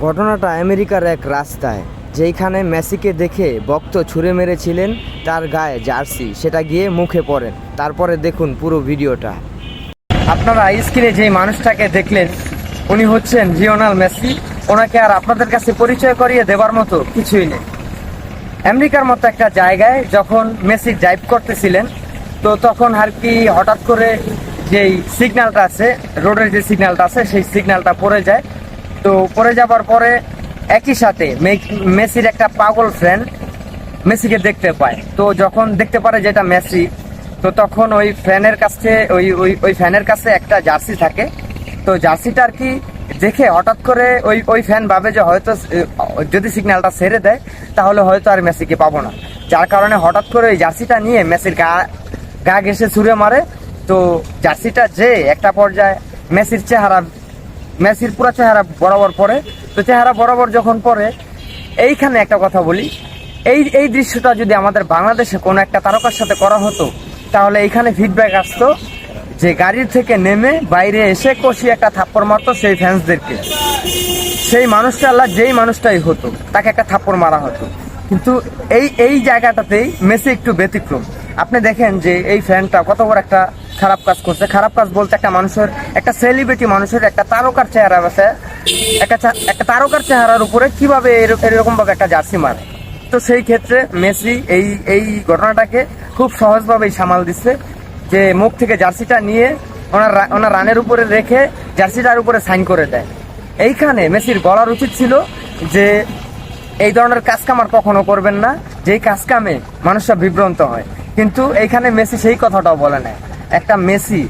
ঘটনাটা আমেরিকার এক রাস্তায়, যেইখানে মেসিকে দেখে বক্ত ছুঁড়ে মেরেছিলেন তার গায়ে জার্সি, সেটা গিয়ে মুখে পড়েন। তারপরে দেখুন পুরো ভিডিওটা। আপনারা স্ক্রিনে যেই মানুষটাকে দেখলেন, উনি হচ্ছেন লিওনাল মেসি। ওনাকে আর আপনাদের কাছে পরিচয় করিয়ে দেবার মতো কিছুই নেই। আমেরিকার মতো একটা জায়গায় যখন মেসি ড্রাইভ করতেছিলেন, তো তখন আর কি হঠাৎ করে যেই সিগন্যালটা আছে, রোডের যে সিগন্যালটা আছে, সেই সিগন্যালটা পড়ে যায়। তো পড়ে যাবার পরে একই সাথে মেসির একটা পাগল ফ্রেন্ড মেসিকে দেখতে পায়। তো যখন দেখতে পারে যেটা মেসি, তো তখন ওই ফ্যানের কাছে, ওই ওই ওই ফ্যানের কাছে একটা জার্সি থাকে। তো জার্সিটা আর কি দেখে হঠাৎ করে ওই ওই ফ্যান ভাবে যে হয়তো, যদি সিগন্যালটা ছেড়ে দেয়, তাহলে হয়তো আর মেসিকে পাবো না। যার কারণে হঠাৎ করে ওই জার্সিটা নিয়ে মেসির গা গা ঘেসে ছুঁড়ে মারে। তো জার্সিটা যে একটা পর্যায়ে মেসির চেহারা মেসির পুরো চেহারা বরাবর পড়ে। তো চেহারা বরাবর যখন পড়ে, এইখানে একটা কথা বলি। এই এই দৃশ্যটা যদি আমাদের বাংলাদেশে কোনো একটা তারকার সাথে করা হতো, তাহলে এইখানে ফিডব্যাক আসতো যে গাড়ির থেকে নেমে বাইরে এসে কষি একটা থাপ্পড় মারতো সেই ফ্যান্সদেরকে সেই মানুষটা আল্লাহ যেই মানুষটাই হতো, তাকে একটা থাপ্পড় মারা হতো। কিন্তু এই এই জায়গাটাতেই মেসি একটু ব্যতিক্রম। আপনি দেখেন যে এই ফ্যানটা কত বড় একটা খারাপ কাজ করছে। খারাপ কাজ বলতে একটা মানুষের, একটা সেলিব্রিটি মানুষের একটা তারকার চেহারা আছে। একটা একটা তারকার চেহারার উপরে কীভাবে এরকম ভাবে একটা জার্সি মারে। তো সেই ক্ষেত্রে মেসি এই এই ঘটনাটাকে খুব সহজভাবেই সামাল দিচ্ছে যে মুখ থেকে জার্সিটা নিয়ে ওনার ওনার রানের উপরে রেখে জার্সিটার উপরে সাইন করে দেয়। এইখানে মেসির বলার উচিত ছিল যে এই ধরনের কাজ কাম আর কখনো করবেন না। যেই কাজ কামে মানুষরা বিভ্রান্ত হয়। কিন্তু এইখানে মেসি সেই কথাটাও বলে না একটা মেসি,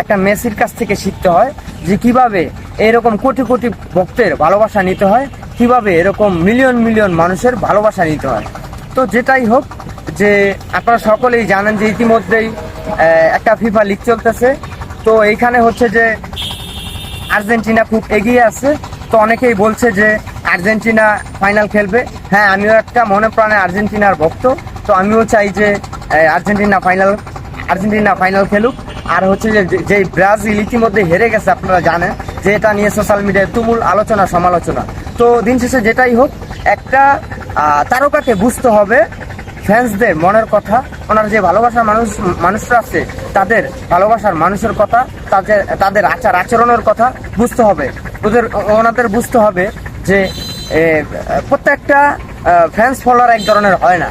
একটা মেসির কাছ থেকে শিখতে হয় যে কীভাবে এরকম কোটি কোটি ভক্তের ভালোবাসা নিতে হয়, কীভাবে এরকম মিলিয়ন মিলিয়ন মানুষের ভালোবাসা নিতে হয়। তো যেটাই হোক, যে আপনারা সকলেই জানেন যে ইতিমধ্যেই একটা ফিফা লিগ চলতেছে। তো এইখানে হচ্ছে যে আর্জেন্টিনা খুব এগিয়ে আছে। তো অনেকেই বলছে যে আর্জেন্টিনা ফাইনাল খেলবে। হ্যাঁ আমিও একটা মনে প্রাণে আর্জেন্টিনার ভক্ত। তো আমিও চাই যে আর্জেন্টিনা ফাইনাল আর্জেন্টিনা ফাইনাল খেলুক। আর হচ্ছে যে, যে- ব্রাজিল ইতিমধ্যে হেরে গেছে, আপনারা জানেন যে এটা নিয়ে সোশ্যাল মিডিয়ায় তুমুল আলোচনা, সমালোচনা। তো দিন শেষে যেটাই হোক, একটা তারকাকে বুঝতে হবে ফ্যান্সদের মনের কথা, ওনার যে ভালোবাসার মানুষ, মানুষরা আছে, তাদের ভালোবাসার মানুষের কথা, তাদের তাদের আচার আচরণের কথা বুঝতে হবে। ওদের, ওনাদের বুঝতে হবে যে প্রত্যেকটা ফ্যান্স ফলোয়ার এক ধরনের হয় না।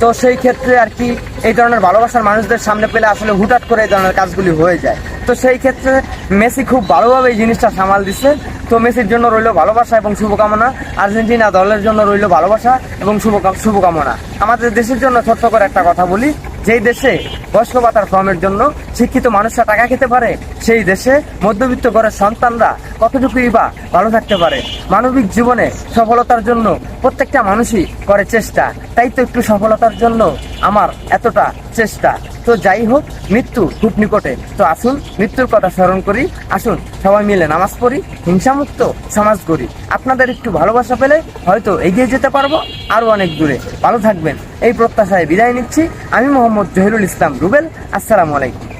তো সেই ক্ষেত্রে আর কি, এই ধরনের ভালোবাসার মানুষদের সামনে পেলে আসলে হুটাট করে এই ধরনের কাজগুলি হয়ে যায়। তো সেই ক্ষেত্রে মেসি খুব ভালোভাবে এই জিনিসটা সামাল দিচ্ছে। তো মেসির জন্য রইল ভালোবাসা এবং শুভকামনা। আর্জেন্টিনা দলের জন্য রইল ভালোবাসা এবং শুভকা- শুভকামনা। আমাদের দেশের জন্য ছোট্ট করে একটা কথা বলি। যেই দেশে বয়স্ক ভাতার ফর্মের জন্য শিক্ষিত মানুষরা টাকা খেতে পারে, সেই দেশে মধ্যবিত্ত ঘরের সন্তানরা কতটুকুই বা ভালো থাকতে পারে? মানবিক জীবনে সফলতার জন্য প্রত্যেকটা মানুষই করে চেষ্টা। তাই তো একটু সফলতার জন্য আমার এতটা চেষ্টা। তো যাই হোক, মৃত্যু খুব নিকটে। তো আসুন, মৃত্যুর কথা স্মরণ করি। আসুন, সবাই মিলে নামাজ পড়ি, হিংসামুক্ত সমাজ করি আপনাদের একটু ভালোবাসা পেলে হয়তো এগিয়ে যেতে পারব আরও অনেক দূরে। ভালো থাকবেন। এই প্রত্যাশায় বিদায় নিচ্ছি। আমি মোহাম্মদ জহিরুল ইসলাম রুবেল আসসালামু আলাইকুম।